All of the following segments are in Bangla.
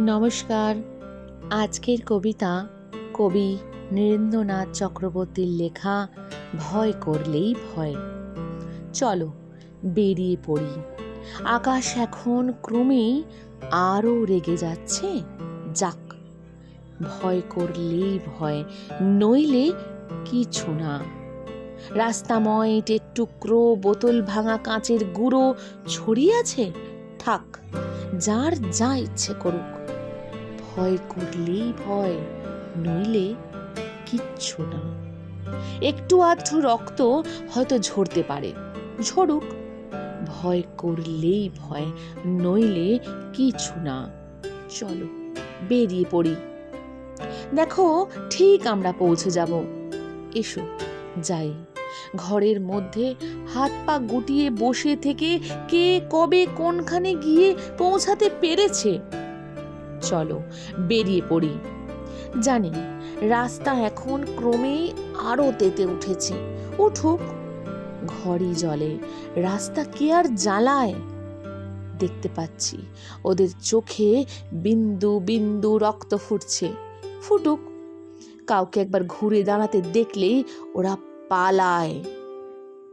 নমস্কার। আজকের কবিতা কবি নীরেন্দ্রনাথ চক্রবর্তীর লেখা ভয় করলেই ভয়। চলো বেরিয়ে পড়ি। আকাশ এখন ক্রমেই আরও রেগে যাচ্ছে। যাক, ভয় করলেই ভয়, নইলে কিছু না। রাস্তাময় ইটের টুকরো, বোতল ভাঙা কাঁচের গুঁড়ো ছড়িয়ে আছে। থাক, যার যা ইচ্ছে করুক। ভয় করলেই ভয়, নইলে কিচ্ছু না। একটু আধটু রক্ত হয়তো ঝরতে পারে, ঝরুক। ভয় করলেই ভয়, নইলে কিছু না। চলো, বেরিয়ে পড়ি। দেখো, ঠিক আমরা পৌঁছে যাব। এসো, যাই। ঘরের মধ্যে হাত পা গুটিয়ে বসে থেকে কে কবে কোনখানে গিয়ে পৌঁছাতে পেরেছে? চলো, বেরিয়ে পড়ি। জানি, রাস্তা এখন ক্রমেই আরও তেতে উঠেছে। উঠুক ঘরই জলে, রাস্তা কে আর জ্বালায়? দেখতে পাচ্ছি, ওদের চোখে বিন্দু বিন্দু রক্ত ফুটছে। ফুটুক, কাউকে একবার ঘুরে দাঁড়াতে দেখলেই ওরা পালায়।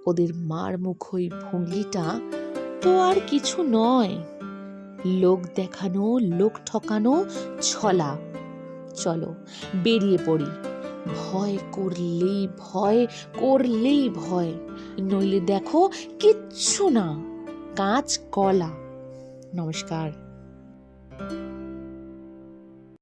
ওদের মার মুখই ভঙ্গিটা তো আর কিছু নয়। লোক দেখানো, লোক ঠকানো, ছলা। চলো, বেরিয়ে পড়ি। ভয় করলেই ভয় করলেই ভয়। নইলে দেখো কিচ্ছু না। কাঁচ কলা নমস্কার।